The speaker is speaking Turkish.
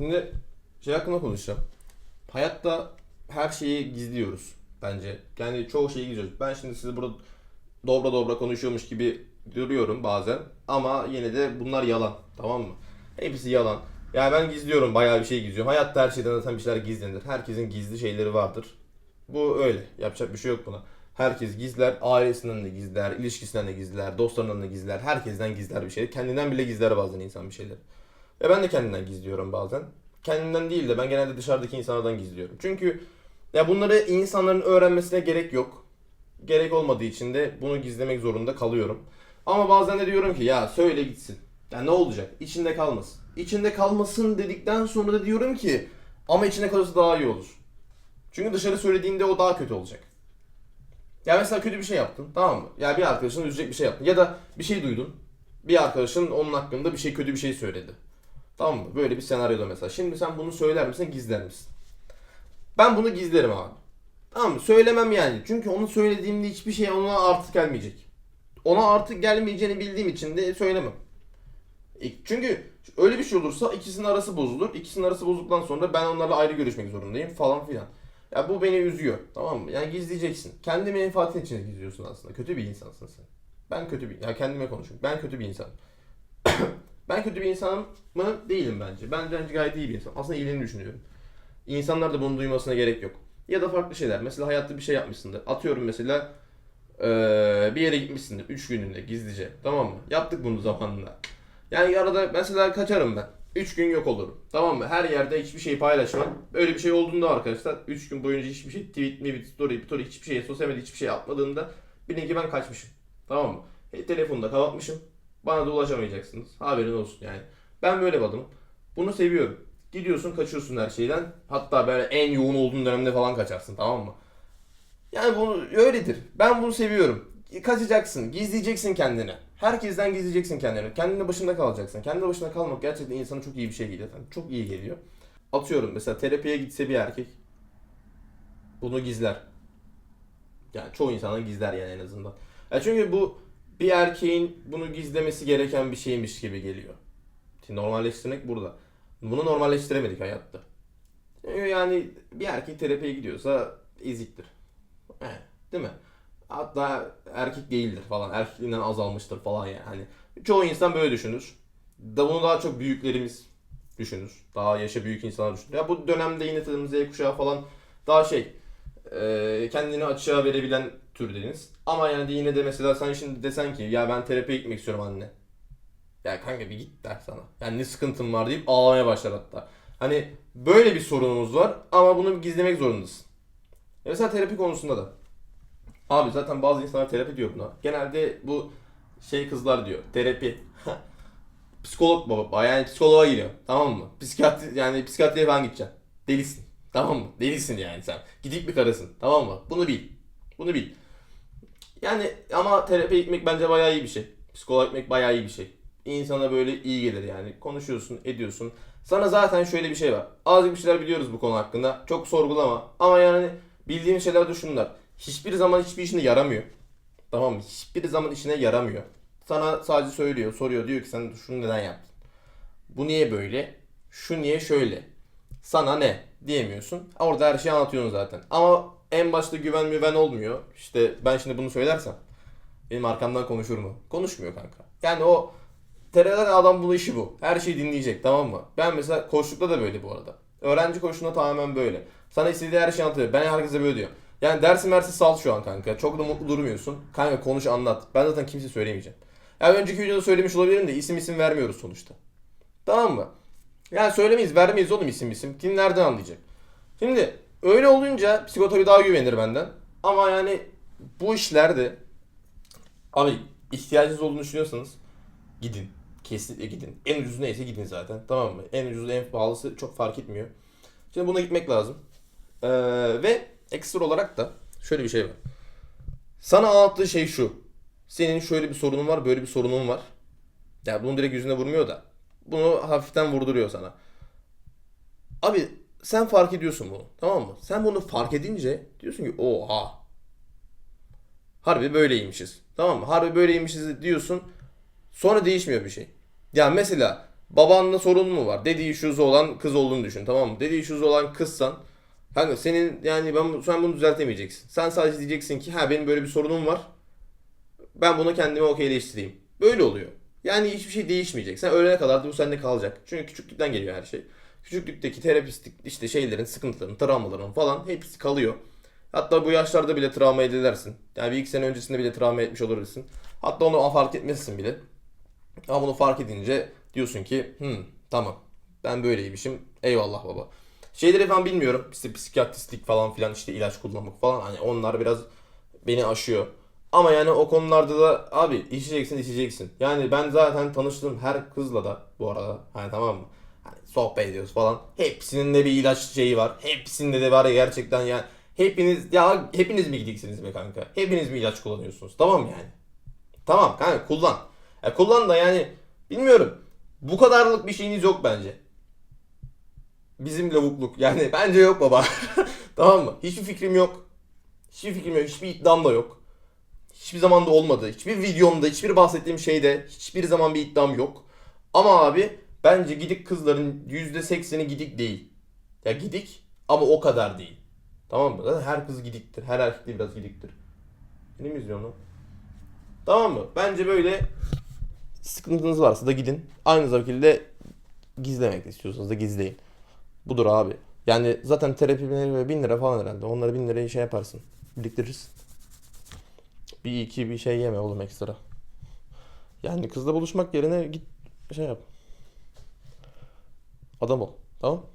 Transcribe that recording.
Şimdi şey hakkında konuşacağım. Hayatta her şeyi gizliyoruz bence. Yani çoğu şeyi gizliyoruz. Ben şimdi size burada dobra dobra konuşuyormuş gibi duruyorum bazen. Ama yine de bunlar yalan. Tamam mı? Hepsi yalan. Yani ben gizliyorum. Bayağı bir şey gizliyorum. Hayatta her şeyden zaten bir şeyler gizlenir. Herkesin gizli şeyleri vardır. Bu öyle. Yapacak bir şey yok buna. Herkes gizler, ailesinden de gizler, ilişkisinden de gizler, dostlarından da gizler, herkesten gizler bir şey. Kendinden bile gizler bazen insan bir şeyleri. Ve ben de kendimden gizliyorum bazen. Kendimden değil de ben genelde dışarıdaki insanlardan gizliyorum. Çünkü ya bunları insanların öğrenmesine gerek yok. Gerek olmadığı için de bunu gizlemek zorunda kalıyorum. Ama bazen de diyorum ki ya söyle gitsin. Ya ne olacak? İçinde kalmasın. İçinde kalmasın dedikten sonra da diyorum ki ama içinde kalırsa daha iyi olur. Çünkü dışarı söylediğinde o daha kötü olacak. Ya mesela kötü bir şey yaptın tamam mı? Ya bir arkadaşın üzecek bir şey yaptın. Ya da bir şey duydun. Bir arkadaşın onun hakkında bir şey kötü bir şey söyledi. Tamam mı? Böyle bir senaryoda mesela. Şimdi sen bunu söyler misin gizler misin? Ben bunu gizlerim abi. Tamam mı? Söylemem yani. Çünkü onu söylediğimde hiçbir şey ona artık gelmeyecek. Ona artık gelmeyeceğini bildiğim için de söylemem. E, Çünkü öyle bir şey olursa ikisinin arası bozulur. İkisinin arası bozduktan sonra ben onlarla ayrı görüşmek zorundayım falan filan. Ya bu beni üzüyor. Tamam mı? Yani gizleyeceksin. Kendi menfaatin için gizliyorsun aslında. Kötü bir insansın sen. Ben kötü bir... Ya kendime konuşuyorum. Ben kötü bir insanım. Ben kötü bir insanım mı? Değilim bence. Ben bence gayet iyi bir insanım. Aslında iyiliğini düşünüyorum. İnsanlar da bunu duymasına gerek yok. Ya da farklı şeyler. Mesela hayatta bir şey yapmışsındır. Atıyorum mesela bir yere gitmişsindir. 3 gününde gizlice. Tamam mı? Yaptık bunu zamanında. Yani arada mesela kaçarım ben. 3 gün yok olurum. Tamam mı? Her yerde hiçbir şey paylaşmam. Böyle bir şey olduğunda arkadaşlar 3 gün boyunca hiçbir şey tweet mi, story, story hiçbir şey, sosyal medya hiçbir şey atmadığımda bilin ki ben kaçmışım. Tamam mı? E, telefonu da kapatmışım. Bana da ulaşamayacaksınız. Haberin olsun yani. Ben böyle bir adamım. Bunu seviyorum. Gidiyorsun kaçıyorsun her şeyden. Hatta böyle en yoğun olduğun dönemde falan kaçarsın tamam mı? Yani bunu öyledir. Ben bunu seviyorum. Kaçacaksın, gizleyeceksin kendini. Herkesten gizleyeceksin kendini. Kendine başında kalacaksın. Kendi başına kalmak gerçekten insana çok iyi bir şey geliyor. efendim. Çok iyi geliyor. Atıyorum mesela terapiye gitse bir erkek bunu gizler. Yani çoğu insanın gizler yani en azından. Ya çünkü bu bir erkeğin bunu gizlemesi gereken bir şeymiş gibi geliyor. Normalleştirmek burada. Bunu normalleştiremedik hayatta. Yani bir erkek terapiye gidiyorsa eziktir. Evet, değil mi? Hatta erkek değildir falan. Erkekliğinden azalmıştır falan yani. Hani çoğu insan böyle düşünür. Da bunu daha çok büyüklerimiz düşünür. Daha yaşa büyük insanlar düşünür. Ya bu dönemde yine Z kuşağı falan daha şey e, kendini açığa verebilen türdeniz. Ama yani de yine de mesela sen şimdi desen ki ya ben terapiye gitmek istiyorum anne. Ya kanka bir git der sana. Yani ne sıkıntın var deyip ağlamaya başlar hatta. Hani böyle bir sorunumuz var ama bunu gizlemek zorundasın. Ya Mesela terapi konusunda da. Abi zaten bazı insanlar terapi diyor buna. Genelde bu şey kızlar diyor. Terapi. Psikolog baba. Yani psikoloğa giriyor. Tamam mı? Psikiyatri yani psikiyatriye falan gideceksin. Delisin. Tamam mı? Delisin yani sen. Gidik bir karısın. Tamam mı? Bunu bil. Bunu bil. Yani ama terapiye gitmek bence bayağı iyi bir şey. Psikoloğa gitmek bayağı iyi bir şey. İnsana böyle iyi gelir yani. Konuşuyorsun, ediyorsun. Sana zaten şöyle bir şey var. Azıcık bir şeyler biliyoruz bu konu hakkında. Çok sorgulama. Ama yani bildiğin şeyler de şunlar. Hiçbir zaman hiçbir işine yaramıyor. Tamam mı? Hiçbir zaman işine yaramıyor. Sana sadece söylüyor, soruyor. Diyor ki sen şunu neden yaptın? Bu niye böyle? Şu niye şöyle? Sana ne? Diyemiyorsun. Orada her şeyi anlatıyorsun zaten. Ama en başta güven müven olmuyor. İşte ben şimdi bunu söylersem benim arkamdan konuşur mu? Konuşmuyor kanka. Yani o terörden adam bu işi bu. Her şeyi dinleyecek tamam mı? Ben mesela koçlukta da böyle bu arada. Öğrenci koçluğunda tamamen böyle. Sana istediği her şeyi anlatıyor. Ben herkese böyle diyorum. Yani dersi mersi sal şu an kanka. Çok da mutlu durmuyorsun. Kanka konuş anlat. Ben zaten kimse söylemeyeceğim. Ya önceki videoda söylemiş olabilirim de isim isim vermiyoruz sonuçta. Tamam mı? Yani söylemeyiz vermeyiz oğlum isim isim. Kim nereden anlayacak? Şimdi öyle olunca psikoterapi daha güvenir benden. Ama yani bu işlerde abi ihtiyacınız olduğunu düşünüyorsanız gidin. Kesinlikle gidin. En ucuz neyse gidin zaten. Tamam mı? En ucuz en pahalısı çok fark etmiyor. Şimdi buna gitmek lazım. Ee, ve ekstra olarak da şöyle bir şey var. Sana anlattığı şey şu. Senin şöyle bir sorunun var, böyle bir sorunun var. Ya bunu direkt yüzüne vurmuyor da. Bunu hafiften vurduruyor sana. Abi sen fark ediyorsun bunu. Tamam mı? Sen bunu fark edince diyorsun ki oha. Harbi böyleymişiz. Tamam mı? Harbi böyleymişiz diyorsun. Sonra değişmiyor bir şey. Ya mesela Babanla sorun mu var? Dediği issues'u olan kız olduğunu düşün tamam mı? Dediği issues'u olan kızsan kanka senin yani ben sen bunu düzeltemeyeceksin. Sen sadece diyeceksin ki ha benim böyle bir sorunum var. Ben bunu kendime okeyleştireyim. Böyle oluyor. Yani hiçbir şey değişmeyecek. Sen ölene kadar da bu sende kalacak. Çünkü küçüklükten geliyor her şey. Küçüklükteki terapistik işte şeylerin, sıkıntıların, travmaların falan hepsi kalıyor. Hatta bu yaşlarda bile travma edilersin. Yani bir iki sene öncesinde bile travma etmiş olabilirsin. Hatta onu fark etmezsin bile. Ama bunu fark edince diyorsun ki hmm, tamam ben böyleymişim eyvallah baba. Şeyleri falan bilmiyorum işte psikiyatristlik falan filan işte ilaç kullanmak falan hani onlar biraz beni aşıyor. Ama yani o konularda da abi içeceksin içeceksin. Yani ben zaten tanıştığım her kızla da bu arada hani tamam mı? Sohbet ediyoruz falan. Hepsinin de bir ilaç şeyi var. Hepsinde de var ya gerçekten yani. Hepiniz ya hepiniz mi gidiksiniz be kanka? Hepiniz mi ilaç kullanıyorsunuz? Tamam yani. Tamam kanka kullan. Ya kullan da yani bilmiyorum. Bu kadarlık bir şeyiniz yok bence. Bizim lavukluk. Yani bence yok baba. tamam mı? Hiçbir fikrim yok. Hiçbir fikrim yok. Hiçbir iddiam da yok. Hiçbir zaman da olmadı. Hiçbir videomda, hiçbir bahsettiğim şeyde hiçbir zaman bir iddiam yok. Ama abi bence gidik kızların %80'i gidik değil. Ya gidik ama o kadar değil. Tamam mı? Zaten her kız gidiktir. Her erkek de biraz gidiktir. Beni mi izliyorsun? Tamam mı? Bence böyle sıkıntınız varsa da gidin. Aynı şekilde gizlemek istiyorsanız da gizleyin. Budur abi. Yani zaten terapi böyle bin lira falan herhalde. Onları bin lirayı şey yaparsın. Biriktirirsin. Bir iki bir şey yeme oğlum ekstra. Yani kızla buluşmak yerine git şey yap. Adam ol. Tamam?